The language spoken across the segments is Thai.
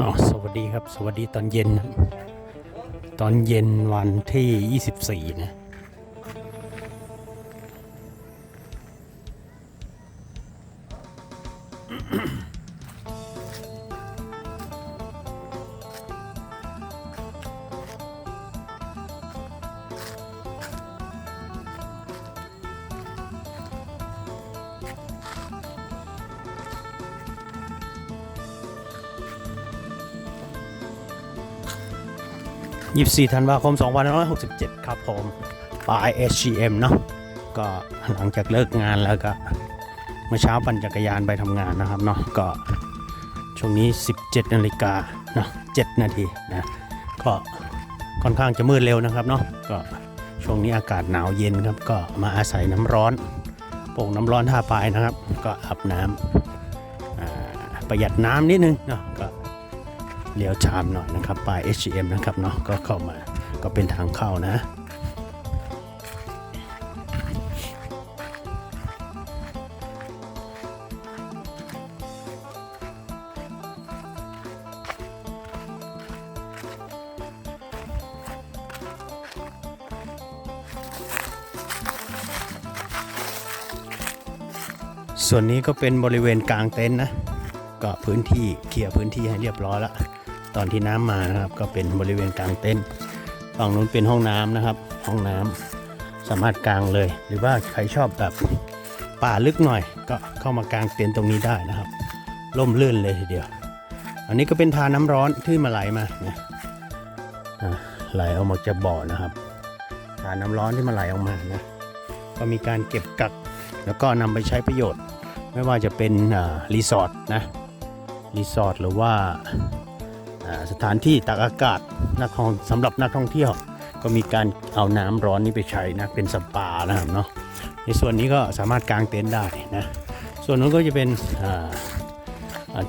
อ๋อสวัสดีครับ สวัสดีตอนเย็น ตอนเย็นวันที่ 24 นะ 24ธันวาคม2567 ครับผมปลาย SGM เนาะก็หลังจากเลิกงานแล้วก็เมื่อเช้าปั่นจักรยานไปทำงานนะครับเนาะก็ช่วงนี้ 17นาฬิกาเนาะ7นาทีนะก็ค่อนข้างจะมืดเร็วนะครับเนาะก็ช่วงนี้อากาศหนาวเย็นครับ ก็มาอาศัยน้ำร้อนโป่งน้ำร้อนท่าปลายนะครับ ก็อาบน้ำประหยัดน้ำนิดนึงเนาะก็ เลี้ยวชามหน่อยนะครับปลาย HM นะครับเนาะก็เข้ามาก็เป็นทางเข้านะส่วนนี้ก็เป็นบริเวณกลางเต็นท์นะ ก็พื้นที่เคลียร์พื้นที่ให้เรียบร้อยแล้ว ตอนที่น้ำมานะครับ ก็เป็นบริเวณกลางเต็นท์ฝั่งนู้นเป็นห้องน้ำนะครับ ห้องน้ำสามารถกางเลย หรือว่าใครชอบแบบป่าลึกหน่อย ก็เข้ามากางเต็นท์ตรงนี้ได้นะครับร่มรื่นเลยทีเดียว อันนี้ก็เป็นทาน้ำร้อนที่มาไหลมานะอ่าไหลออกมาจากบ่อนะครับทาน้ำร้อนที่มาไหลออกมานะก็มีการเก็บกักแล้วก็นำไปใช้ประโยชน์ ไม่ว่าจะเป็นรีสอร์ทนะรีสอร์ทหรือว่า สถานที่ตากอากาศนักท่องสำหรับนักท่องเที่ยว ก็มีการเอาน้ำร้อนนี้ไปใช้นะเป็นสปานะครับเนาะในส่วนนี้ก็สามารถกางเต็นท์ได้นะส่วนนู้นก็จะเป็น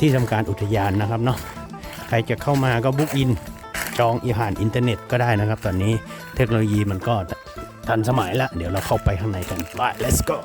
ที่ทำการอุทยานนะครับเนาะใครจะเข้ามาก็บุ๊กอินจองอีผ่านอินเทอร์เน็ตก็ได้นะครับ ตอนนี้เทคโนโลยีมันก็ทันสมัยแล้วเดี๋ยวเราเข้าไปข้างในกันไป let's go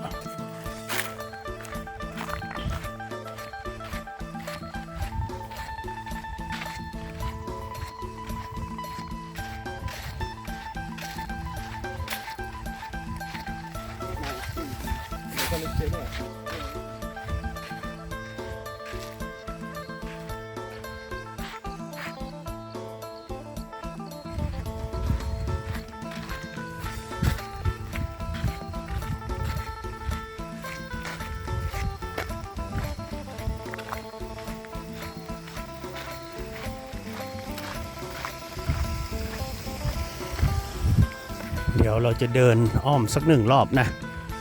ดี๋ยวเราจะเดินอ้อมสักหนึ่งรอบนะ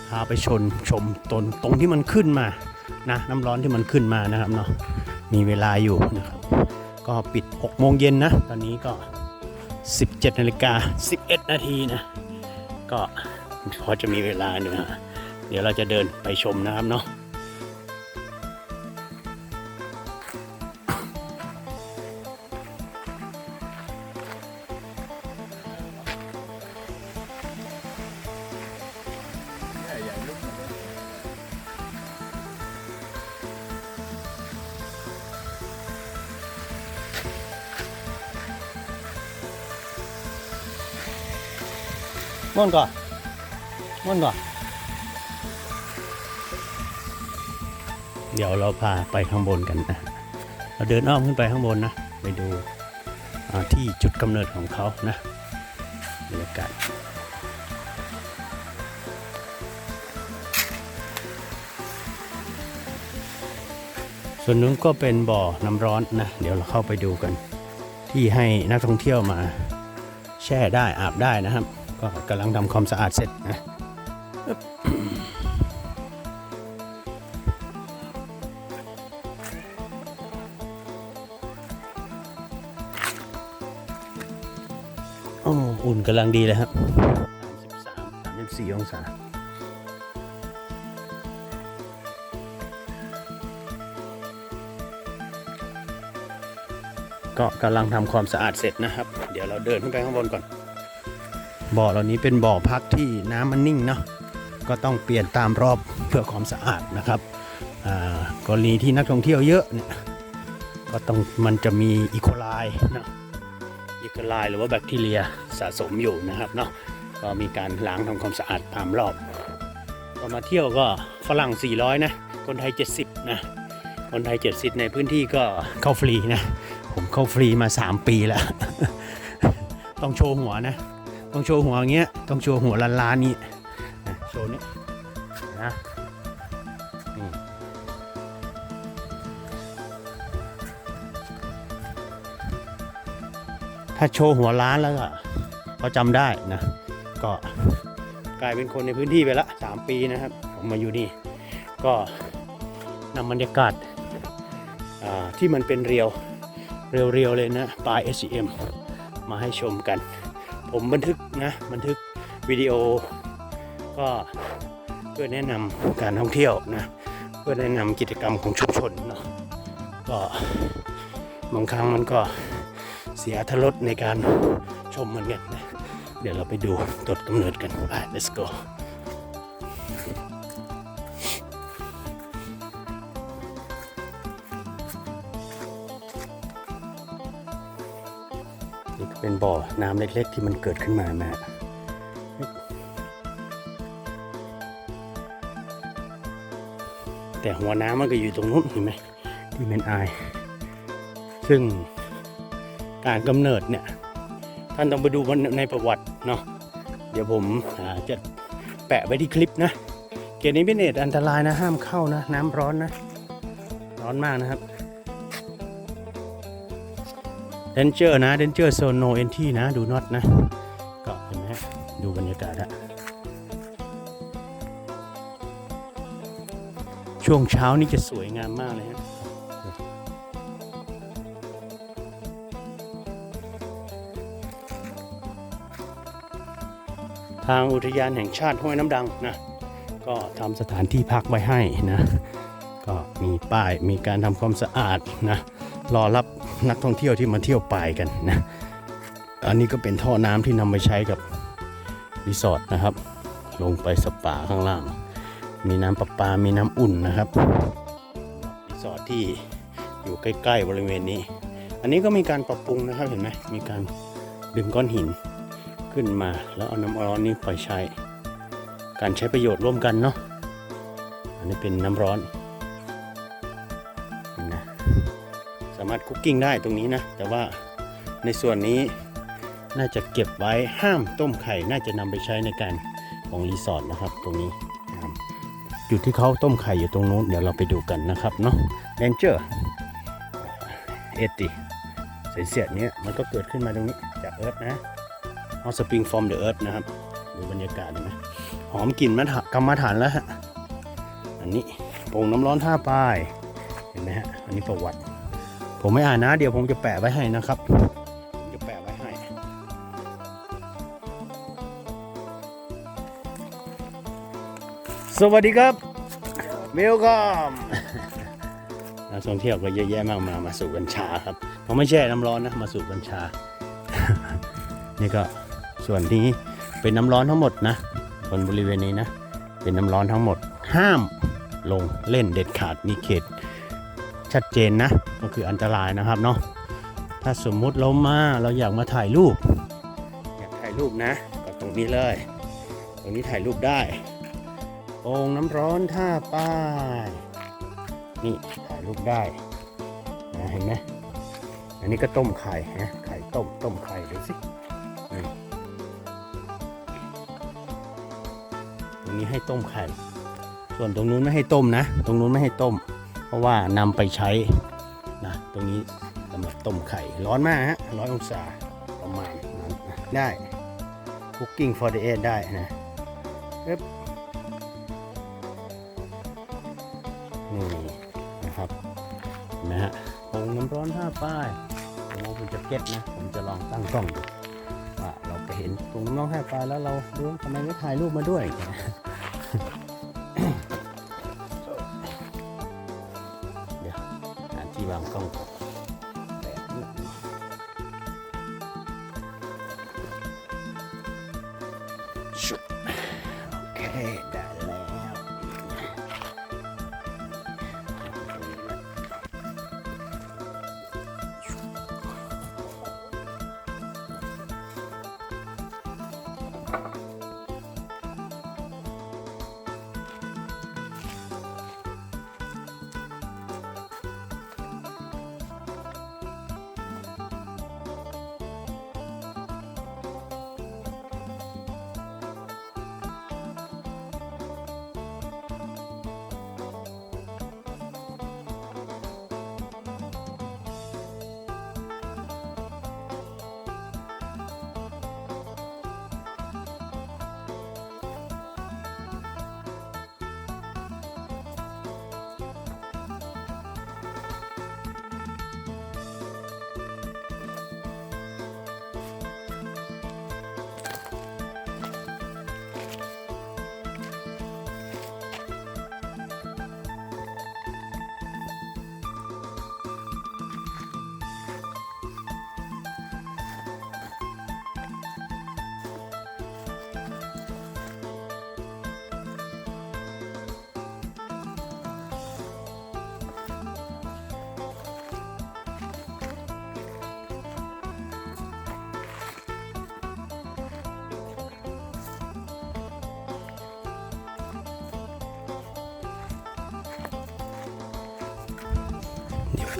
พาไปชนชมตนตรงที่มันขึ้นมานะน้ำร้อนที่มันขึ้นมานะครับเนาะมีเวลาอยู่นะครับ ก็ปิด 6 โมงเย็นนะ ตอนนี้ก็ 17นาฬิกา11 นาทีนะ ก็พอจะมีเวลาหนึ่งฮะเดี๋ยวเราจะเดินไปชมนะครับเนาะ ม่อนก่อนม่อนก่อนเดี๋ยวเราพาไปข้างบนกันนะ เราเดินอ้อมขึ้นไปข้างบนนะ ไปดูที่จุดกำเนิดของเขานะบรรยากาศส่วนนู้นก็เป็นบ่อน้ำร้อนนะ เดี๋ยวเราเข้าไปดูกัน ที่ให้นักท่องเที่ยวมา แช่ได้อาบได้นะครับ ก็กำลังทำความสะอาดเสร็จนะโอ้อุ่นกำลังดีเลยครับ33 34องศาก็กำลังทำความสะอาดเสร็จนะครับ เดี๋ยวเราเดินขึ้นไปข้างบนก่อน บ่อเหล่านี้เป็นบ่อพักที่น้ำมันนิ่งเนาะก็ต้องเปลี่ยนตามรอบเพื่อความสะอาดนะครับอ่ากรณีที่นักท่องเที่ยวเยอะเนี่ยกก็ต้องมันจะมีอีโคไลนะอีโคไลหรือว่าแบคทีเรียสะสมอยู่นะครับเนาะก็มีการล้างทำความสะอาดตามรอบก็มาเที่ยวก็ฝรั่ง 400 นะ คนไทย 70 นะ คนไทย 70 ในพื้นที่ก็เข้าฟรีนะ ผมเข้าฟรีมา 3 ปีแล้ว ต้องโชว์หัวนะ ต้องโชว์หัวอย่างเงี้ยต้องโชว์หัวล้านล้านๆนี้นะโชว์นี่นะนี่ถ้าโชว์หัวล้านแล้วก็ก็จำได้นะ ก็กลายเป็นคนในพื้นที่ไปละสามปีนะครับผมมาอยู่นี่ ก็นำบรรยากาศอ่าที่มันเป็นเรียวเรียวๆเลยนะปลาย SCM มาให้ชมกัน ผมบันทึกนะบันทึกวิดีโอ ก็เพื่อแนะนำการท่องเที่ยวนะเพื่อแนะนำกิจกรรมของชุมชนเนาะก็บางครั้งมันก็เสียทรสในการชมเหมือนกันนะเดี๋ยวเราไปดูตดกำเนิดกันไป let's go เป็นบ่อน้ำเล็กๆ ที่มันเกิดขึ้นมานะฮะแต่หัวน้ำมันก็อยู่ตรงนู้นเห็นไหมที่เป็นไอซึ่งการกำเนิดเนี่ยท่านต้องไปดูมันในประวัติเนาะเดี๋ยวผมจะแปะไว้ที่คลิปนะ เกณฑ์นี้เป็นเอตอันตรายนะห้ามเข้านะ น้ำร้อนนะ ร้อนมากนะครับ เดนเจอร์นะเดนเจอร์โซโนเอนที่นะดูน็อตนะ ก็เห็นไหมดูบรรยากาศอะช่วงเช้านี่จะสวยงามมากเลยฮะทางอุทยานแห่งชาติห้วยน้ำดังนะก็ทำสถานที่พักไว้ให้นะ ก็มีป้ายมีการทำความสะอาดนะรอรับ นักท่องเที่ยวที่มาเที่ยวปายกันนะ อันนี้ก็เป็นท่อน้ำที่นำไปใช้กับรีสอร์ทนะครับ ลงไปสปาข้างล่าง มีน้ำประปา มีน้ำอุ่นนะครับ รีสอร์ทที่อยู่ใกล้ๆบริเวณนี้ อันนี้ก็มีการปรับปรุงนะครับเห็นไหมมีการดึงก้อนหินขึ้นมา แล้วเอาน้ำร้อนนี้ไปใช้ การใช้ประโยชน์ร่วมกันเนาะ อันนี้เป็นน้ำร้อนามารถคุกกิ้งได้ตรงนี้นะ แต่ว่าในส่วนนี้น่าจะเก็บไว้ห้ามต้มไข่ น่าจะนำไปใช้ในการของรีสอร์ทนะครับ ตรงนี้จุดที่เขาต้มไข่อยู่ตรงนู้นเดี๋ยวเราไปดูกันนะครับเนาะเดนเจอร์เอติเศษเนี้ยมันก็เกิดขึ้นมาตรงนี้จากเอิร์ธนะฮอสปริงฟอร์มเดอะเอิร์ธนะครับดูบรรยากาศเห็นไหมหอมกลิ่นมัฐกรรมฐานแล้วฮะอันนี้โป่งน้ำร้อนท่าป้ายเห็นไหมฮะอันนี้ประวัติ ผมไม่อ่านนะ เดี๋ยวผมจะแปะไว้ให้นะครับผมจะแปะไว้ให้ สวัสดีครับเวลคัมนักท่องเที่ยวก็เยอะแยะมากมายมาสู่กัญชาครับผมไม่แช่น้ำร้อนนะมาสู่กัญชา นี่ก็ส่วนนี้เป็นน้ำร้อนทั้งหมดนะบนบริเวณนี้นะ เป็นน้ำร้อนทั้งหมด ห้ามลงเล่นเด็ดขาดมีเขต ชัดเจนนะ ก็คืออันตรายนะครับเนาะถ้าสมมุติเรามาเราอยากมาถ่ายรูป อยากถ่ายรูปนะ ก็ตรงนี้เลย ตรงนี้ถ่ายรูปได้โอ่งน้ำร้อนท่าป้ายนี่ถ่ายรูปได้นะเห็นไหมอันนี้ก็ต้มไข่นะไข่ต้มต้มไข่ดูสิตรงนี้ให้ต้มไข่ ส่วนตรงนู้นไม่ให้ต้มนะ ตรงนู้นไม่ให้ต้ม ราะว่านำไปใช้นะตรงนี้สำหรับต้มไข่ร้อนมากฮะร้อยองศาประมาณนั้นได้ cooking for the air ได้นะปึ๊บนี่นะครับเห็นไหมฮะผงน้ำร้อนห้าป้ายผมเอาเป็นแจ็คเก็ตนะ ผมจะลองตั้งกล้องดูว่าเราไปเห็นตรงน้องห้าปลายแล้วเราดูทำไมไม่ถ่ายรูปมาด้วย ชุดโ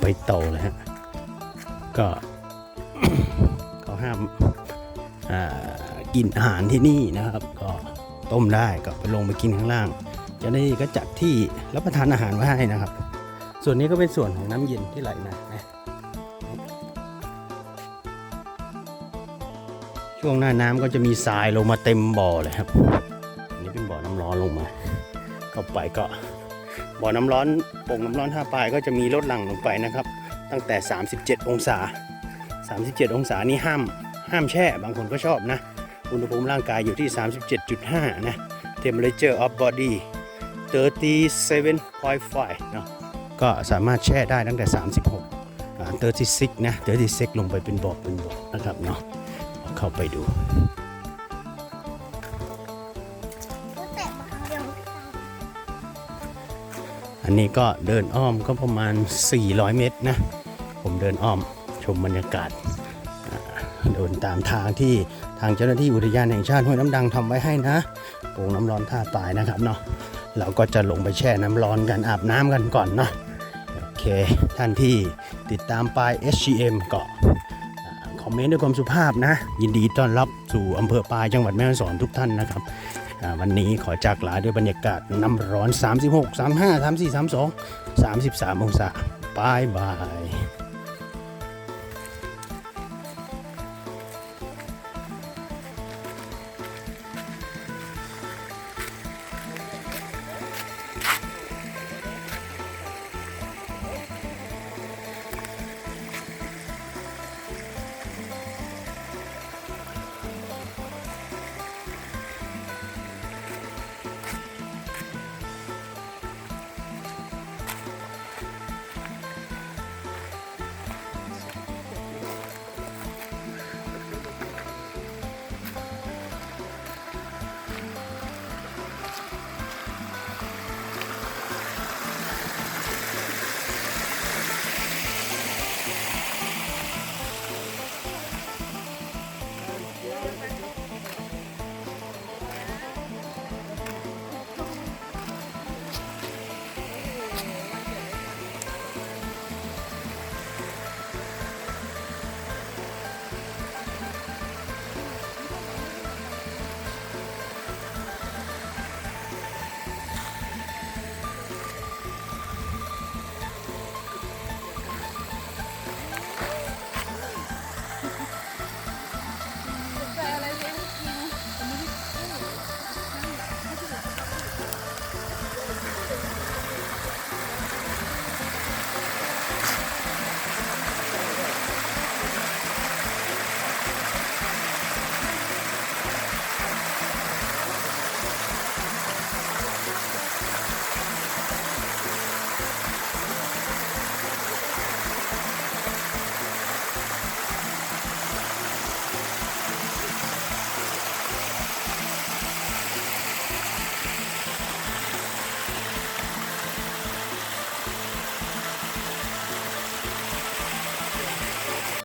ใบโตเลยฮะ ก็เขาห้ามอ่ากินอาหารที่นี่นะครับ ก็ต้มได้ก็ไปลงไปกินข้างล่างจ้าหน้าที่ก็จัดที่รับประทานอาหารไว้ให้นะครับ ส่วนนี้ก็เป็นส่วนของน้ำเย็นที่ไหลมานะช่วงหน้าน้ำก็จะมีทรายลงมาเต็มบ่อเลยครับ อันนี้เป็นบ่อน้ำร้อนลงมา เข้าไปก็ บ่อน้ำร้อนโป่งน้ำร้อนท่าปลายก็จะมีลดหลั่งลงไปนะครับ ตั้งแต่ 37 องศา 37 องศานี่ห้ามห้ามแช่ บางคนก็ชอบนะ อุณหภูมิร่างกายอยู่ที่ 37.5 นะ temperature of body 37.5เนาะก็สามารถแช่ได้ตั้งแต่ 36อ่า36 นะ 36 ลงไปเป็นบ่อเป็นบ่อนะครับเนาะเข้าไปดู อันนี้ก็เดินอ้อมก็ประมาณ 400 เมตรนะ ผมเดินอ้อมชมบรรยากาศเดินตามทางที่ทางเจ้าหน้าที่อุทยานแห่งชาติห้วยน้ำดังทำไว้ให้นะโป่งน้ำร้อนท่าปลายนะครับเนาะเราก็จะลงไปแช่น้ำร้อนกันอาบน้ำกันก่อนเนาะโอเคท่านที่ติดตามปลาย SGM ก็อ่าคอมเมนต์ด้วยความสุภาพนะ ยินดีต้อนรับสู่อำเภอปลายจังหวัดแม่ฮ่องสอนทุกท่านนะครับ วันนี้ขอจากลาด้วยบรรยากาศน้ำร้อน 36 35 34 32 33 องศาบายบาย